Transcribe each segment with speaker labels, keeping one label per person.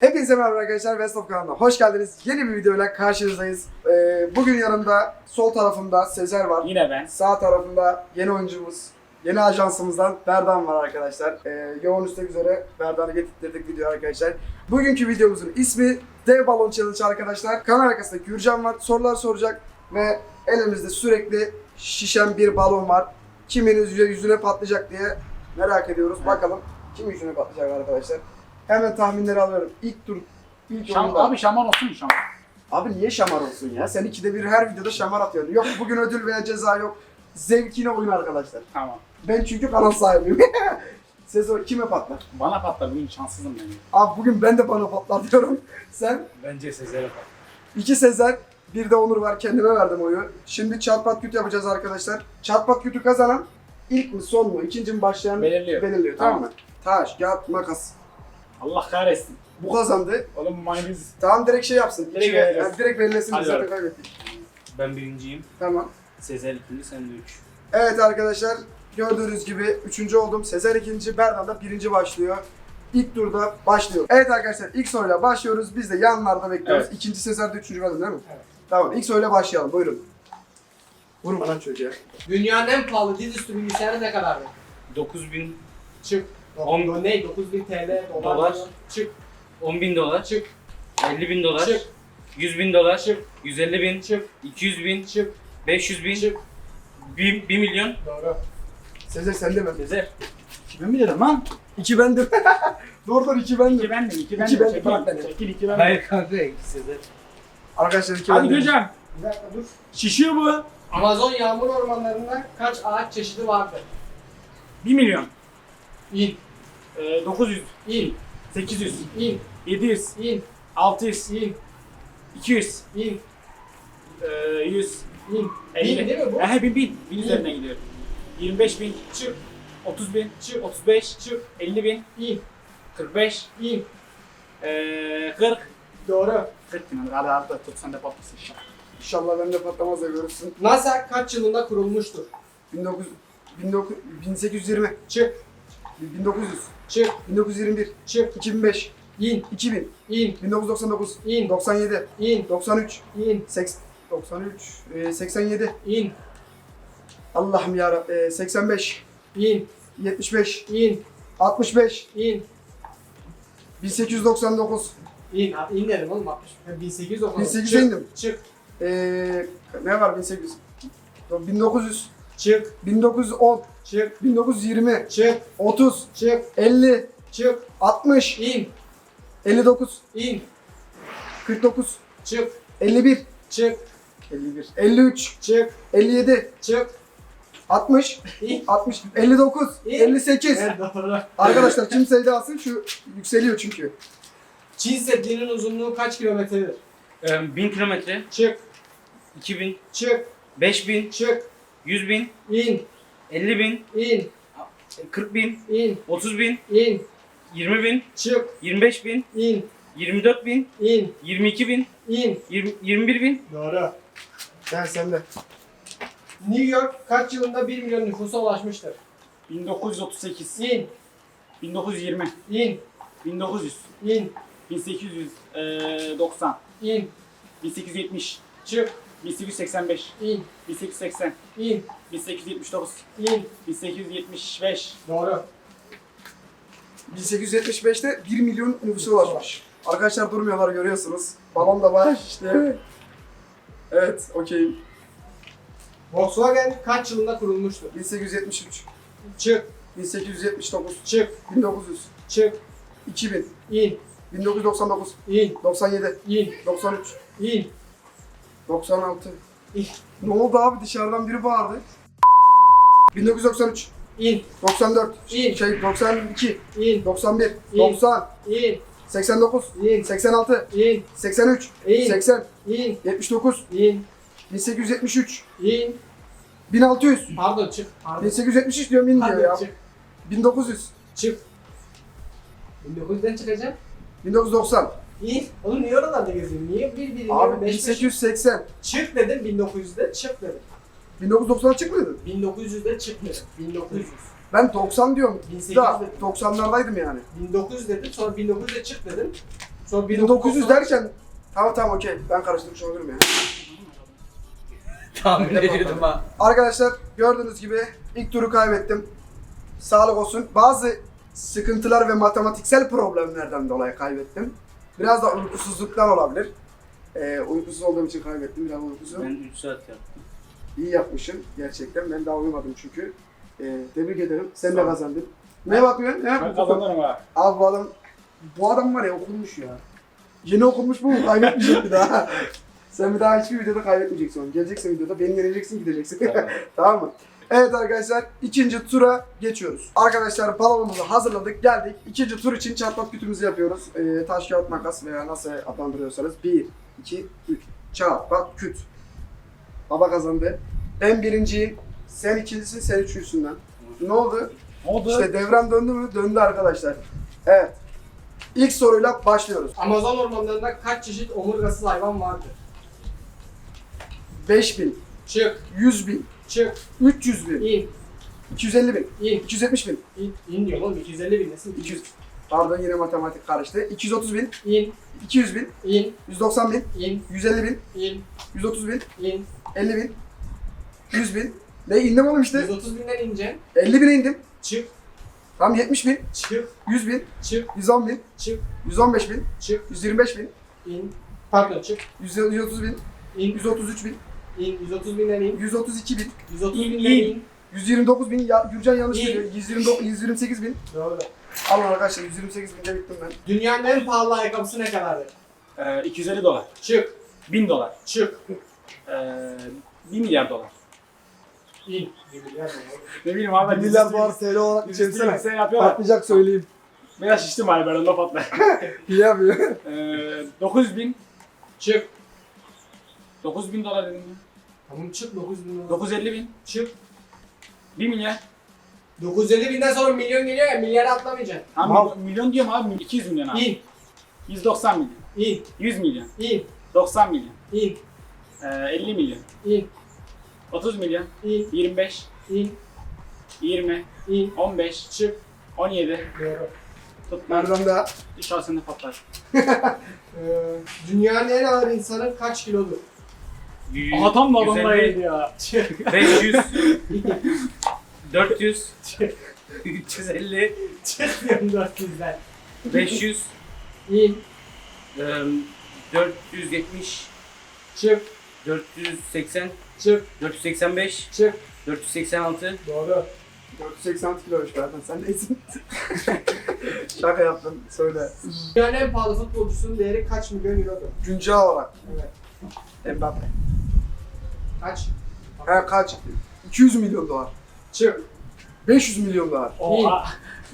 Speaker 1: Hepinize merhaba arkadaşlar West of kanalına hoş geldiniz. Yeni bir videoyla karşınızdayız. Ee, bugün yanımda sol tarafımda Sezer var.
Speaker 2: Yine ben.
Speaker 1: Sağ tarafımda yeni oyuncumuz, yeni ajansımızdan Berdan var arkadaşlar. Ee, yoğun istek üzere Berdan'ı getirttirdik video arkadaşlar. Bugünkü videomuzun ismi Dev Balon Challenge arkadaşlar. Kamera arkasında Gürcan var. Sorular soracak ve elimizde sürekli şişen bir balon var. Kimin yüzüne, yüzüne patlayacak diye merak ediyoruz. Bakalım kim yüzüne patlayacak arkadaşlar. Hemen tahminleri alıyorum. İlk tur, ilk
Speaker 2: Şam,
Speaker 1: oyunda.
Speaker 2: abi şaman olsun mu şaman?
Speaker 1: Abi niye şamar olsun ya? Sen ikide bir her videoda şamar atıyorsun. Yok bugün ödül veya ceza yok. Zevkine oyun arkadaşlar.
Speaker 2: Tamam.
Speaker 1: Ben çünkü kanal sahibiyim. Sezon kime patlar?
Speaker 2: Bana patlar bugün şanssızım ben.
Speaker 1: Abi bugün ben de bana patlar diyorum. Sen
Speaker 2: Bence Sezer'e patlar.
Speaker 1: iki Sezer, bir de Onur var. Kendime verdim oyu. Şimdi çatpat küt yapacağız arkadaşlar. Çatpat kütü kazanan ilk mi son mu ikinci mi başlayan
Speaker 2: Belirliyor.
Speaker 1: belirliyor Tamam. mı? Taş, kağıt, makas.
Speaker 2: Allah kahretsin.
Speaker 1: Bu kazandı.
Speaker 2: Oğlum mayonez.
Speaker 1: Tamam direkt şey yapsın.
Speaker 2: Direkt
Speaker 1: İçine-
Speaker 2: veririz.
Speaker 1: yani direkt belirlesin
Speaker 2: Hadi
Speaker 1: biz zaten
Speaker 2: bakalım.
Speaker 1: kaybettik.
Speaker 3: Ben birinciyim.
Speaker 1: Tamam.
Speaker 3: Sezer ikinci, sen de üç.
Speaker 1: Evet arkadaşlar gördüğünüz gibi üçüncü oldum. Sezer ikinci, Berdan da birinci başlıyor. İlk turda başlıyor. Evet arkadaşlar ilk soruyla başlıyoruz. Biz de yanlarda bekliyoruz.
Speaker 2: Evet.
Speaker 1: İkinci Sezer de üçüncü kadın değil mi?
Speaker 2: Evet.
Speaker 1: Tamam ilk soruyla başlayalım buyurun. Vurma lan çocuğa.
Speaker 4: Dünyanın en pahalı dizüstü bilgisayarı ne kadardı?
Speaker 3: 9000,
Speaker 4: Çık.
Speaker 3: On-
Speaker 4: Do- ne? 9000 TL dolar.
Speaker 3: Dolar.
Speaker 4: Çık.
Speaker 3: 10 bin dolar,
Speaker 4: Çık.
Speaker 3: 50 bin dolar,
Speaker 4: Çık.
Speaker 3: 100 bin dolar,
Speaker 4: Çık.
Speaker 3: 150 bin,
Speaker 4: Çık.
Speaker 3: 200 bin,
Speaker 4: Çık.
Speaker 3: 500 bin,
Speaker 4: Çık.
Speaker 3: 1, 1 milyon.
Speaker 4: Doğru.
Speaker 1: Sezer sen de mi?
Speaker 3: Sezer.
Speaker 2: Kimi mi dedim lan?
Speaker 1: İki bendim. doğru doğru iki bendim.
Speaker 2: İki bendim, iki bendim.
Speaker 1: İki bendim,
Speaker 2: Çekil. Çekil, iki bendim.
Speaker 3: Hayır kanka, Sezer.
Speaker 1: Arkadaşlar iki
Speaker 2: Hadi
Speaker 1: bendim.
Speaker 2: Gülcan.
Speaker 4: Bir dakika dur.
Speaker 2: Şişiyor bu.
Speaker 4: Amazon yağmur ormanlarında kaç ağaç çeşidi vardır?
Speaker 2: 1 milyon.
Speaker 4: İn.
Speaker 2: Ee, 900.
Speaker 4: İn.
Speaker 2: 800.
Speaker 4: İn.
Speaker 2: 700.
Speaker 4: İn.
Speaker 2: 600.
Speaker 4: İn.
Speaker 2: 200.
Speaker 4: İn.
Speaker 2: Ee, 100.
Speaker 4: İn.
Speaker 2: 50.
Speaker 4: Bin değil mi bu?
Speaker 2: Ehe bin bin. Bin üzerine gidiyor. 25 bin.
Speaker 4: Çık.
Speaker 2: 30 bin.
Speaker 4: Çık.
Speaker 2: 35.
Speaker 4: Çık.
Speaker 2: 50 bin.
Speaker 4: İn.
Speaker 2: 45.
Speaker 4: İn.
Speaker 2: Ee, 40.
Speaker 4: Doğru.
Speaker 2: 40 bin. Hadi hadi tut sen de patlasın.
Speaker 1: İnşallah bende patlamaz da görürsün.
Speaker 4: NASA kaç yılında kurulmuştur?
Speaker 1: 1900, 1900, 1820,
Speaker 4: Çık.
Speaker 1: 1900,
Speaker 4: Çık.
Speaker 1: 1921,
Speaker 4: Çık.
Speaker 1: 2005,
Speaker 4: İn.
Speaker 1: 2000,
Speaker 4: İn.
Speaker 1: 1999,
Speaker 4: İn.
Speaker 1: 97,
Speaker 4: İn.
Speaker 1: 93,
Speaker 4: İn.
Speaker 1: 80, 93, e, 87,
Speaker 4: İn.
Speaker 1: Allah'ım yarabbim, e, 85,
Speaker 4: İn.
Speaker 1: 75,
Speaker 4: İn.
Speaker 1: 65,
Speaker 4: İn.
Speaker 1: 1899,
Speaker 4: İn. İn dedim oğlum 60. 1890.
Speaker 1: 1800'e
Speaker 4: Çık.
Speaker 1: indim.
Speaker 4: Çık.
Speaker 1: e, ne var 1800, 1900,
Speaker 4: Çık.
Speaker 1: 1910,
Speaker 4: Çık.
Speaker 1: 1920,
Speaker 4: Çık.
Speaker 1: 30,
Speaker 4: Çık.
Speaker 1: 50,
Speaker 4: Çık.
Speaker 1: 60,
Speaker 4: İn.
Speaker 1: 59,
Speaker 4: İn.
Speaker 1: 49,
Speaker 4: Çık.
Speaker 1: 51,
Speaker 4: Çık.
Speaker 1: 51, 53,
Speaker 4: Çık.
Speaker 1: 57,
Speaker 4: Çık.
Speaker 1: 60,
Speaker 4: İn.
Speaker 1: 60, 59,
Speaker 4: İyi.
Speaker 1: 58.
Speaker 4: Evet doğru.
Speaker 1: Arkadaşlar kim sayıda alsın şu yükseliyor çünkü.
Speaker 4: Çin Seddi'nin uzunluğu kaç kilometredir?
Speaker 3: Ee, 1000 kilometre,
Speaker 4: Çık.
Speaker 3: 2000,
Speaker 4: Çık.
Speaker 3: 5000,
Speaker 4: Çık.
Speaker 3: 100 bin,
Speaker 4: İn.
Speaker 3: 50 bin,
Speaker 4: İn.
Speaker 3: 40 bin,
Speaker 4: İn.
Speaker 3: 30 bin,
Speaker 4: İn.
Speaker 3: 20 bin,
Speaker 4: Çık.
Speaker 3: 25 bin,
Speaker 4: İn.
Speaker 3: 24 bin,
Speaker 4: İn.
Speaker 3: 22 bin,
Speaker 4: İn.
Speaker 3: 20, 21 bin,
Speaker 4: Doğru.
Speaker 1: Gel sen de.
Speaker 4: New York kaç yılında 1 milyon nüfusa ulaşmıştır?
Speaker 2: 1938.
Speaker 4: İn.
Speaker 2: 1920.
Speaker 4: İn.
Speaker 2: 1900.
Speaker 4: İn.
Speaker 2: 1890.
Speaker 4: İn.
Speaker 2: 1870.
Speaker 4: Çık.
Speaker 2: 1885.
Speaker 4: İn.
Speaker 2: 1880.
Speaker 4: İn.
Speaker 2: 1879.
Speaker 4: İn.
Speaker 2: 1875.
Speaker 4: Doğru.
Speaker 1: 1875'te 1 milyon nüfusa ulaşmış. Arkadaşlar durmuyorlar görüyorsunuz. Balon da bayağı şişti. Evet, okey.
Speaker 4: Volkswagen kaç yılında kurulmuştur?
Speaker 1: 1873,
Speaker 4: Çık.
Speaker 1: 1879,
Speaker 4: Çık.
Speaker 1: 1900,
Speaker 4: Çık.
Speaker 1: 2000,
Speaker 4: İn.
Speaker 1: 1999,
Speaker 4: İn.
Speaker 1: 97,
Speaker 4: İn.
Speaker 1: 93,
Speaker 4: İn.
Speaker 1: 96.
Speaker 4: İn.
Speaker 1: Ne oldu abi dışarıdan biri bağırdı. 1993,
Speaker 4: İn.
Speaker 1: 94,
Speaker 4: İn.
Speaker 1: şey 92,
Speaker 4: İn.
Speaker 1: 91,
Speaker 4: İn.
Speaker 1: 90,
Speaker 4: İn.
Speaker 1: 89,
Speaker 4: İn.
Speaker 1: 86,
Speaker 4: İn.
Speaker 1: 83,
Speaker 4: İn.
Speaker 1: 80,
Speaker 4: İn.
Speaker 1: 79,
Speaker 4: İn.
Speaker 1: 1873,
Speaker 4: İn.
Speaker 1: 1600,
Speaker 4: Pardon çık. Pardon.
Speaker 1: 1873 diyorum in diyor ya.
Speaker 4: çık.
Speaker 1: 1900,
Speaker 4: Çık. 1900'den çıkacağım.
Speaker 1: 1990,
Speaker 4: İn. Oğlum niye oralarda geziyorsun? Niye bir bir
Speaker 1: abi
Speaker 4: beş, beş-
Speaker 1: 1880,
Speaker 4: Çık dedim 1900'de çık dedim.
Speaker 1: 1990 çıkmıyordu.
Speaker 4: 1900'de çık dedim. 1900.
Speaker 1: Ben 90 diyorum.
Speaker 4: 1800
Speaker 1: Da
Speaker 4: dedim.
Speaker 1: 90'lardaydım yani.
Speaker 4: 1900 dedim sonra 1900'de çık dedim. Sonra
Speaker 1: 1900 derken tamam tamam okey ben karıştırmış olabilirim ya.
Speaker 3: Tahmin ediyordum ha.
Speaker 1: Arkadaşlar gördüğünüz gibi ilk turu kaybettim. Sağlık olsun. Bazı sıkıntılar ve matematiksel problemlerden dolayı kaybettim. Biraz da uykusuzluktan olabilir. Ee, uykusuz olduğum için kaybettim. Biraz uykusuz.
Speaker 3: Ben 3 saat yaptım.
Speaker 1: İyi yapmışım gerçekten. Ben daha uyumadım çünkü. Ee, tebrik ederim. Sen de kazandın. Ne bakıyorsun? Ne
Speaker 2: Ben
Speaker 1: yapıyorsun?
Speaker 2: kazanırım ha.
Speaker 1: Abi bu adam, bu adam var ya okunmuş ya. Yeni okunmuş bu kaybetmeyecek bir daha. Sen bir daha hiçbir videoda kaybetmeyeceksin onu. Geleceksin videoda beni yeneceksin gideceksin.
Speaker 2: Tamam.
Speaker 1: tamam mı? Evet arkadaşlar ikinci tura geçiyoruz. Arkadaşlar balonumuzu hazırladık geldik. İkinci tur için çarpmak kütümüzü yapıyoruz. Ee, taş kağıt makas veya nasıl adlandırıyorsanız. 1, 2, 3 çarpmak küt. Baba kazandı. Ben birinciyim. Sen ikincisin sen üçüncüsün lan. Ne oldu?
Speaker 2: Oldu?
Speaker 1: İşte devran döndü mü? Döndü arkadaşlar. Evet. İlk soruyla başlıyoruz.
Speaker 4: Amazon ormanlarında kaç çeşit omurgasız hayvan vardır?
Speaker 1: 5000,
Speaker 4: Çık,
Speaker 1: 100 bin,
Speaker 4: çık,
Speaker 1: 300 bin,
Speaker 4: in,
Speaker 1: 250 bin,
Speaker 4: in,
Speaker 1: 270 bin,
Speaker 4: in, in diyor oğlum 250 bin nesin?
Speaker 1: 200. Pardon yine matematik karıştı. 230 bin,
Speaker 4: In,
Speaker 1: 200 bin,
Speaker 4: in,
Speaker 1: 190 bin,
Speaker 4: in,
Speaker 1: 150 bin,
Speaker 4: in,
Speaker 1: 130 bin,
Speaker 4: in.
Speaker 1: 50 bin, 100 bin. Ne indim oğlum işte.
Speaker 4: 130 binden ineceksin.
Speaker 1: 50 bine indim.
Speaker 4: Çık,
Speaker 1: Tam 70 bin,
Speaker 4: çık,
Speaker 1: 100 bin,
Speaker 4: çık,
Speaker 1: 110 bin,
Speaker 4: çık,
Speaker 1: 115 bin,
Speaker 4: çık,
Speaker 1: 125 bin,
Speaker 4: in. Pardon çık,
Speaker 1: 130 bin,
Speaker 4: in,
Speaker 1: 133 bin,
Speaker 4: in. 130 binden in.
Speaker 1: 132 bin,
Speaker 4: 130
Speaker 2: İn,
Speaker 4: binden
Speaker 2: in.
Speaker 4: in.
Speaker 1: 129 bin, ya, Gürcan yanlış
Speaker 4: İyi.
Speaker 1: söylüyor. 129, 128 bin.
Speaker 4: Doğru.
Speaker 1: Alın arkadaşlar 128 binde bittim ben.
Speaker 4: Dünyanın en pahalı ayakkabısı ne kadardır?
Speaker 2: Ee, 250 dolar.
Speaker 4: Çık,
Speaker 2: 1000 dolar.
Speaker 4: çık,
Speaker 2: Ee, 1 milyar dolar.
Speaker 4: in.
Speaker 2: Ne bileyim abi. ben
Speaker 1: Milyar
Speaker 2: dizisi-
Speaker 1: dolar TL olarak çevirsene.
Speaker 2: Sen yapıyorlar.
Speaker 1: Patlayacak söyleyeyim.
Speaker 2: Biraz şiştim abi ben ondan patla.
Speaker 1: İyi yapıyor.
Speaker 2: Ee, 900 bin.
Speaker 4: Çık.
Speaker 2: 9 bin dolar dedim ya.
Speaker 4: Tamam çık 900 bin lira.
Speaker 2: 950 bin.
Speaker 4: Çık.
Speaker 2: 1 milyar.
Speaker 4: 950 binden sonra milyon geliyor ya milyara atlamayacaksın.
Speaker 2: Tamam
Speaker 1: Mal.
Speaker 2: milyon, milyon diyorum abi. 200 milyon abi.
Speaker 4: İn,
Speaker 2: 190 milyon.
Speaker 4: in,
Speaker 2: 100 milyon.
Speaker 4: in,
Speaker 2: 90 milyon.
Speaker 4: in,
Speaker 2: Ee, 50 milyon.
Speaker 4: in,
Speaker 2: 30 milyon.
Speaker 4: in,
Speaker 2: 25.
Speaker 4: in,
Speaker 2: 20.
Speaker 4: in.
Speaker 2: 15.
Speaker 4: Çık.
Speaker 2: 17.
Speaker 4: Doğru.
Speaker 2: Tut.
Speaker 1: Nereden daha?
Speaker 2: İnşallah sen de patlar.
Speaker 4: Ee, dünyanın en ağır insanı kaç kilodur?
Speaker 2: Aha tam da adamla
Speaker 3: 150,
Speaker 2: yedi ya.
Speaker 4: Çık.
Speaker 3: 500, 400, 350,
Speaker 4: Çıkmıyorum 400'den.
Speaker 3: 500,
Speaker 4: İn,
Speaker 3: em, 470,
Speaker 4: çık,
Speaker 3: 480,
Speaker 4: çık,
Speaker 3: 485,
Speaker 4: çık.
Speaker 3: 486,
Speaker 4: Doğru.
Speaker 1: 486 kiloymuş zaten. Sen neysin? Şaka yaptım. Söyle.
Speaker 4: Dünyanın en pahalı futbolcusunun değeri kaç milyon eurodur?
Speaker 1: Güncel olarak.
Speaker 4: Evet.
Speaker 1: Mbappe.
Speaker 4: Kaç?
Speaker 1: Ha kaç? 200 milyon dolar.
Speaker 4: Çık.
Speaker 1: 500 milyon dolar.
Speaker 2: Oha.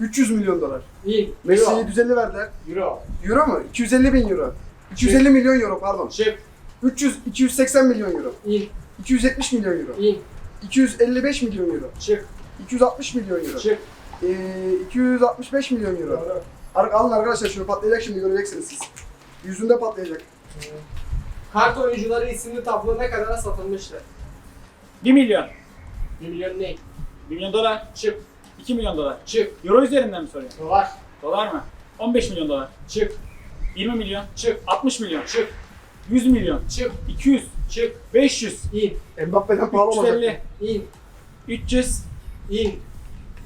Speaker 1: 300 milyon dolar.
Speaker 4: İn.
Speaker 1: Messi'ye
Speaker 4: Euro.
Speaker 1: 150 verdiler.
Speaker 4: Euro.
Speaker 1: Euro mu? 250 bin euro. 250 milyon euro pardon.
Speaker 4: Çık.
Speaker 1: 300, 280 milyon euro.
Speaker 4: İn.
Speaker 1: 270 milyon euro.
Speaker 4: İn.
Speaker 1: 255 milyon euro.
Speaker 4: Çık.
Speaker 1: 260 milyon euro.
Speaker 4: Çık.
Speaker 1: Ee, 265 milyon euro.
Speaker 4: Doğru.
Speaker 1: Ar- Alın arkadaşlar şunu patlayacak şimdi göreceksiniz siz. Yüzünde patlayacak.
Speaker 4: Kart oyuncuları isimli tablo ne kadara satılmıştır?
Speaker 2: 1 milyon.
Speaker 4: 1 milyon ne?
Speaker 2: 1 milyon dolar.
Speaker 4: Çık.
Speaker 2: 2 milyon dolar.
Speaker 4: Çık.
Speaker 2: Euro üzerinden mi soruyorsun?
Speaker 4: Dolar.
Speaker 2: Dolar mı? 15 milyon dolar.
Speaker 4: Çık.
Speaker 2: 20 milyon.
Speaker 4: Çık.
Speaker 2: 60 milyon.
Speaker 4: Çık.
Speaker 2: 100 milyon.
Speaker 4: Çık.
Speaker 2: 200.
Speaker 4: Çık.
Speaker 2: 500.
Speaker 4: İn.
Speaker 1: Mbappe'den pahalı olacak.
Speaker 2: 350.
Speaker 4: İn.
Speaker 2: 300.
Speaker 4: İn.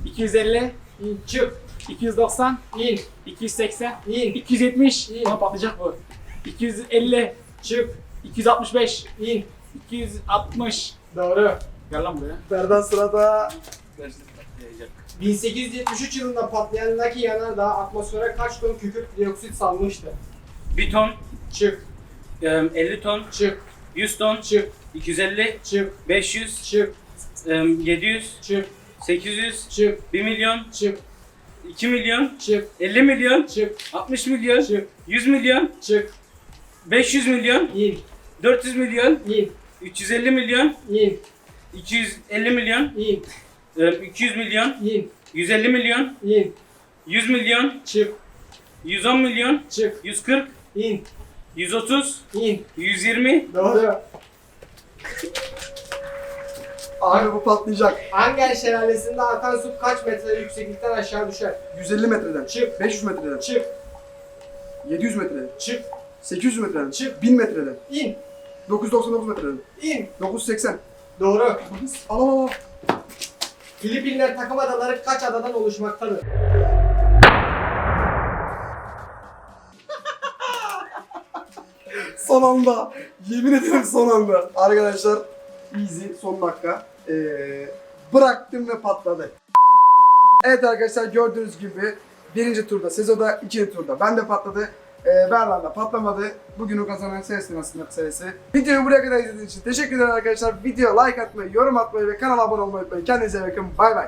Speaker 2: 250.
Speaker 4: İn. Çık.
Speaker 2: 290.
Speaker 4: İn.
Speaker 2: 280.
Speaker 4: İn.
Speaker 2: 270.
Speaker 4: İyi.
Speaker 2: Ama patlayacak bu. 250.
Speaker 4: Çık.
Speaker 2: 265.
Speaker 4: İn.
Speaker 2: 260.
Speaker 4: Doğru.
Speaker 2: Gel lan buraya.
Speaker 1: Berdan sırada
Speaker 4: 1873 yılında patlayan Lucky Yanardağ atmosfere kaç ton kükürt dioksit salmıştı?
Speaker 3: 1 ton,
Speaker 4: Çık.
Speaker 3: em, 50 ton,
Speaker 4: Çık.
Speaker 3: 100 ton,
Speaker 4: Çık.
Speaker 3: 250,
Speaker 4: Çık.
Speaker 3: 500,
Speaker 4: Çık.
Speaker 3: em, 700,
Speaker 4: Çık.
Speaker 3: 800,
Speaker 4: Çık.
Speaker 3: 1 milyon,
Speaker 4: Çık.
Speaker 3: 2 milyon,
Speaker 4: Çık.
Speaker 3: 50 milyon,
Speaker 4: Çık.
Speaker 3: 60 milyon,
Speaker 4: Çık.
Speaker 3: 100 milyon,
Speaker 4: Çık.
Speaker 3: 500 milyon,
Speaker 4: İn.
Speaker 3: 400 milyon,
Speaker 4: İn.
Speaker 3: 350 milyon,
Speaker 4: İn.
Speaker 3: 250 milyon,
Speaker 4: İn.
Speaker 3: em, 200 milyon,
Speaker 4: İn.
Speaker 3: 150 milyon,
Speaker 4: İn.
Speaker 3: 100 milyon,
Speaker 4: Çık.
Speaker 3: 110 milyon,
Speaker 4: Çık.
Speaker 3: 140,
Speaker 4: İn.
Speaker 3: 130,
Speaker 4: İn.
Speaker 3: 120,
Speaker 4: Doğru.
Speaker 1: abi bu patlayacak.
Speaker 4: Anger şelalesinde akan su kaç metre yükseklikten aşağı düşer?
Speaker 1: 150 metreden.
Speaker 4: Çık.
Speaker 1: 500 metreden.
Speaker 4: Çık.
Speaker 1: 700 metreden.
Speaker 4: Çık.
Speaker 1: 800 metreden.
Speaker 4: Çık.
Speaker 1: 1000 metreden.
Speaker 4: İn.
Speaker 1: 999 metreden.
Speaker 4: İn.
Speaker 1: 980.
Speaker 4: Doğru.
Speaker 1: Al al al.
Speaker 4: Filipinler takım adaları kaç adadan oluşmaktadır?
Speaker 1: Son anda. Yemin ederim son anda. Arkadaşlar easy son dakika. Ee, bıraktım ve patladı. Evet arkadaşlar gördüğünüz gibi birinci turda, Sezo'da ikinci turda. Ben de patladı. Ee, Berlan da patlamadı. Bugünün kazanan serisi aslında serisi. Videoyu buraya kadar izlediğiniz için teşekkür ederim arkadaşlar. Video like atmayı, yorum atmayı ve kanala abone olmayı unutmayın. Kendinize bakın. Bay bay.